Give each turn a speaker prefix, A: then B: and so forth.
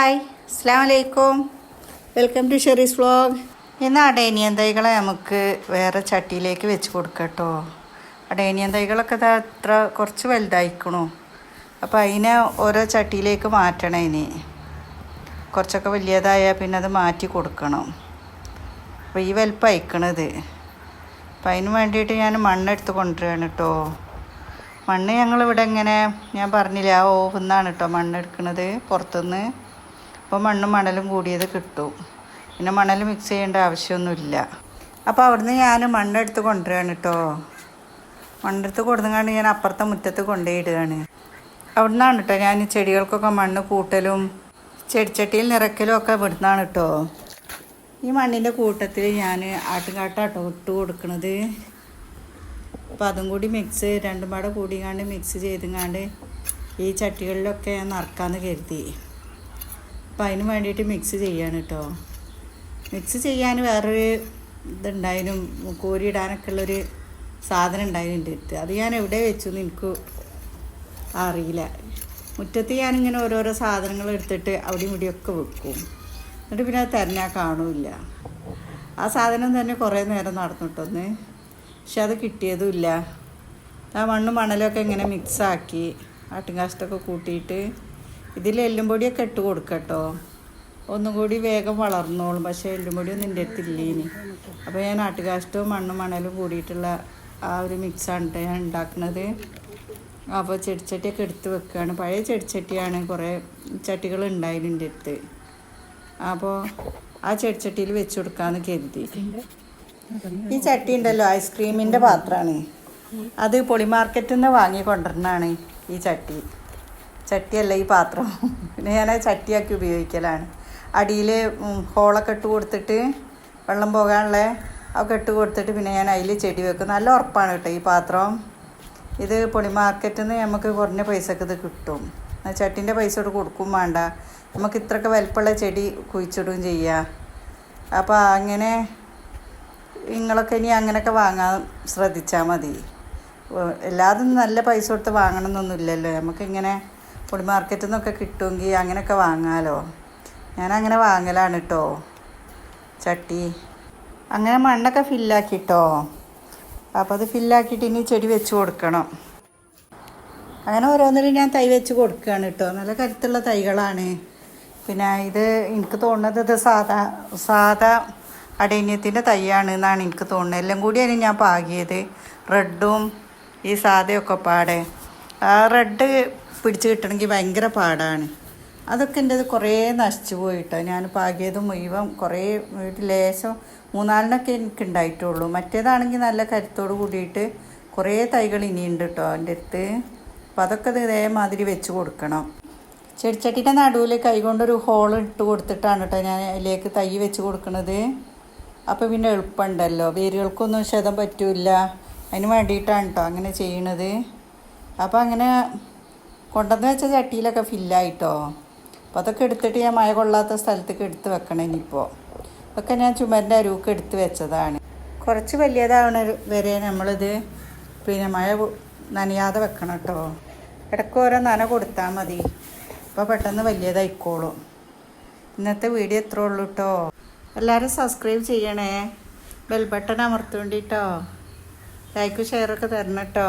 A: Hi അസ്സാം വലൈക്കും welcome to Sherry's vlog. ഇന്ന് അടേനിയൻ തൈകളെ നമുക്ക് വേറെ ചട്ടിയിലേക്ക് വെച്ച് കൊടുക്കട്ടോ. അടേനിയൻ തൈകളൊക്കെ ദാ അത്ര കുറച്ച് വലുതായിക്കണു. അപ്പോൾ അതിനെ ഓരോ ചട്ടിയിലേക്ക് മാറ്റണം ഇനി. കുറച്ചൊക്കെ വലിയതായാൽ പിന്നെ അത് മാറ്റി കൊടുക്കണം. അപ്പോൾ ഈ വലിപ്പം അയക്കണത് അപ്പം അതിന് വേണ്ടിയിട്ട് ഞാൻ മണ്ണെടുത്ത് കൊണ്ടുവരികയാണ് കേട്ടോ മണ്ണ് ഞങ്ങളിവിടെ ഇങ്ങനെ ഞാൻ പറഞ്ഞില്ല ആ ഓവുന്നാണ് കേട്ടോ മണ്ണെടുക്കണത് പുറത്തുനിന്ന്. അപ്പോൾ മണ്ണും മണലും കൂടിയത് കിട്ടും. പിന്നെ മണൽ മിക്സ് ചെയ്യേണ്ട ആവശ്യമൊന്നുമില്ല. അപ്പോൾ അവിടുന്ന് ഞാൻ മണ്ണെടുത്ത് കൊണ്ടുവരികയാണ് കേട്ടോ മണ്ണെടുത്ത് കൊടുങ്ങാണ്ട് ഞാൻ അപ്പുറത്തെ മുറ്റത്ത് കൊണ്ടുപോയിടുകയാണ്. അവിടുന്നാണ് കേട്ടോ ഞാൻ ചെടികൾക്കൊക്കെ മണ്ണ് കൂട്ടലും ചെടിച്ചട്ടിയിൽ നിറയ്ക്കലും ഒക്കെ ഇവിടുന്നാണ് കേട്ടോ ഈ മണ്ണിന്റെ കൂട്ടത്തിൽ ഞാൻ ആട്ടുകാട്ടാട്ടോ ഇട്ട് കൊടുക്കുന്നത് അപ്പോൾ അതും കൂടി മിക്സ് രണ്ടും പാടെ കൂടിങ്ങാണ്ട് മിക്സ് ചെയ്തുങ്ങാണ്ട് ഈ ചട്ടികളിലൊക്കെ ഞാൻ നിറക്കാമെന്ന് കരുതി. അപ്പോൾ അതിന് വേണ്ടിയിട്ട് മിക്സ് ചെയ്യാണ് കേട്ടോ മിക്സ് ചെയ്യാൻ വേറൊരു ഇതുണ്ടായിരുന്നു കോരിയിടാനൊക്കെ ഉള്ളൊരു സാധനം ഉണ്ടായിരുന്നു എന്റെ അടുത്ത് അത് ഞാൻ എവിടെ വെച്ചു എന്ന് എനിക്ക് അറിയില്ല. മുറ്റത്ത് ഞാനിങ്ങനെ ഓരോരോ സാധനങ്ങൾ എടുത്തിട്ട് അവിടെയും ഇവിടെയൊക്കെ വെക്കും. എന്നിട്ട് പിന്നെ അത് തന്നെ കാണൂല ആ സാധനം തന്നെ കുറേ നേരം നടന്നിട്ടൊന്ന് പക്ഷെ അത് കിട്ടിയതുമില്ല. ആ മണ്ണും മണലൊക്കെ ഇങ്ങനെ മിക്സാക്കി ആട്ടുംകാഷ്ടൊക്കെ കൂട്ടിയിട്ട് ഇതിൽ എല്ലും പൊടിയൊക്കെ ഇട്ട് കൊടുക്കട്ടോ. ഒന്നും കൂടി വേഗം വളർന്നോളും. പക്ഷേ എല്ലും പൊടിയൊന്നും എന്റെ അടുത്തില്ല ഇനി അപ്പോൾ ഞാൻ ആട്ടുകാഷ്ടവും മണ്ണും മണലും കൂടിയിട്ടുള്ള ആ ഒരു മിക്സാണ് ഞാൻ ഉണ്ടാക്കുന്നത് അപ്പോൾ ചെടിച്ചട്ടിയൊക്കെ എടുത്ത് വെക്കുകയാണ് പഴയ ചെടിച്ചട്ടിയാണ്. കുറേ ചട്ടികൾ ഉണ്ടായിരുന്നു എന്റെ അടുത്ത്. അപ്പോൾ ആ ചെടിച്ചട്ടിയിൽ വെച്ച് കൊടുക്കാമെന്ന് കരുതി. ഈ ചട്ടി ഉണ്ടല്ലോ ഐസ്ക്രീമിന്റെ പാത്രമാണ്. അത് പൊളി മാർക്കറ്റിൽ നിന്ന് വാങ്ങി ഈ ചട്ടി. ചട്ടിയല്ല ഈ പാത്രം. പിന്നെ ഞാൻ ചട്ടിയാക്കി ഉപയോഗിക്കലാണ്. അടിയിൽ ഹോളൊക്കെ ഇട്ട് കൊടുത്തിട്ട് വെള്ളം പോകാനുള്ള ഒക്കെ ഇട്ട് കൊടുത്തിട്ട് പിന്നെ ഞാൻ അതിൽ ചെടി വെക്കും. നല്ല ഉറപ്പാണ് കേട്ടോ ഈ പാത്രം. ഇത് പൊളി മാർക്കറ്റിൽ നിന്ന് നമുക്ക് കുറഞ്ഞ പൈസക്ക് ഇത് കിട്ടും. ചട്ടിന്റെ പൈസ കൊണ്ട് കൊടുക്കും വേണ്ട. നമുക്ക് ഇത്രയൊക്കെ വലിപ്പമുള്ള ചെടി കുഴിച്ചിടുകയും ചെയ്യാം. അപ്പോൾ അങ്ങനെ നിങ്ങളൊക്കെ ഇനി അങ്ങനെയൊക്കെ വാങ്ങാൻ ശ്രദ്ധിച്ചാൽ മതി. എല്ലാതും നല്ല പൈസ കൊടുത്ത് വാങ്ങണമെന്നൊന്നുമില്ലല്ലോ നമുക്കിങ്ങനെ പൊടി മാർക്കറ്റിൽ നിന്നൊക്കെ കിട്ടുമെങ്കിൽ അങ്ങനെയൊക്കെ വാങ്ങാമല്ലോ ഞാനങ്ങനെ വാങ്ങലാണ് കേട്ടോ ചട്ടി. അങ്ങനെ മണ്ണൊക്കെ ഫില്ലാക്കിട്ടോ. അപ്പോൾ അത് ഫില്ലാക്കിയിട്ട് ഇനി ചെടി വെച്ച് കൊടുക്കണം. അങ്ങനെ ഓരോന്നിലും ഞാൻ തൈ വെച്ച് കൊടുക്കുകയാണ് കേട്ടോ നല്ല കരുത്തുള്ള തൈകളാണ്. പിന്നെ ഇത് എനിക്ക് തോന്നുന്നത് ഇത് സാധാ സാധാ അടേന്യത്തിന്റെ തൈയാണ് എന്നാണ് എനിക്ക് തോന്നുന്നത്. എല്ലാം കൂടിയാണ് ഞാൻ പാകിയത്. റെഡും ഈ സാധയൊക്കെ പാടെ. ആ റെഡ് പിടിച്ച് കിട്ടണമെങ്കിൽ ഭയങ്കര പാടാണ്. അതൊക്കെ എന്റെ കുറേ നശിച്ചു പോയിട്ടോ. ഞാൻ പാകിയത് മുഴുവൻ കുറേ ഒരു ലേശം മൂന്നാലിനൊക്കെ എനിക്ക് ഉണ്ടായിട്ടുള്ളൂ. മറ്റേതാണെങ്കിൽ നല്ല കരുത്തോട് കൂടിയിട്ട് കുറേ തൈകൾ ഇനിയുണ്ട് കേട്ടോ എന്റെ അടുത്ത്. അപ്പോൾ അതൊക്കെ ഇത് ഇതേമാതിരി വെച്ച് കൊടുക്കണം. ചെടിച്ചട്ടിന്റെ നടുവിൽ കൈകൊണ്ടൊരു ഹോൾ ഇട്ട് കൊടുത്തിട്ടാണ് കേട്ടോ ഞാൻ അതിലേക്ക് തൈ വെച്ച് കൊടുക്കുന്നത് അപ്പോൾ പിന്നെ എളുപ്പമുണ്ടല്ലോ. വേരുകൾക്കൊന്നും ക്ഷതം പറ്റില്ല. അതിന് വേണ്ടിയിട്ടാണ് കേട്ടോ അങ്ങനെ ചെയ്യണത്. അപ്പോൾ അങ്ങനെ കൊണ്ടുവന്ന് വെച്ച ചട്ടിയിലൊക്കെ ഫില്ലായിട്ടോ. അപ്പോൾ അതൊക്കെ എടുത്തിട്ട് ഞാൻ മഴ കൊള്ളാത്ത സ്ഥലത്തേക്ക് എടുത്ത് വെക്കണം ഇനിയിപ്പോൾ ഇതൊക്കെ ഞാൻ ചുമരിന്റെ അരുവൊക്കെ എടുത്ത് വെച്ചതാണ്. കുറച്ച് വലിയതാവണ വരെ നമ്മളിത് പിന്നെ മഴ നനയാതെ വെക്കണം കേട്ടോ. ഇടയ്ക്ക് ഓരോ നന കൊടുത്താൽ മതി. അപ്പോൾ പെട്ടെന്ന് വലിയതായിക്കോളും. ഇന്നത്തെ വീഡിയോ എത്ര ഉള്ളൂ കേട്ടോ. എല്ലാവരും സബ്സ്ക്രൈബ് ചെയ്യണേ. ബെൽ ബട്ടൺ അമർത്തുകൊണ്ടിട്ടോ ലൈക്കും ഷെയറൊക്കെ തരണം കേട്ടോ.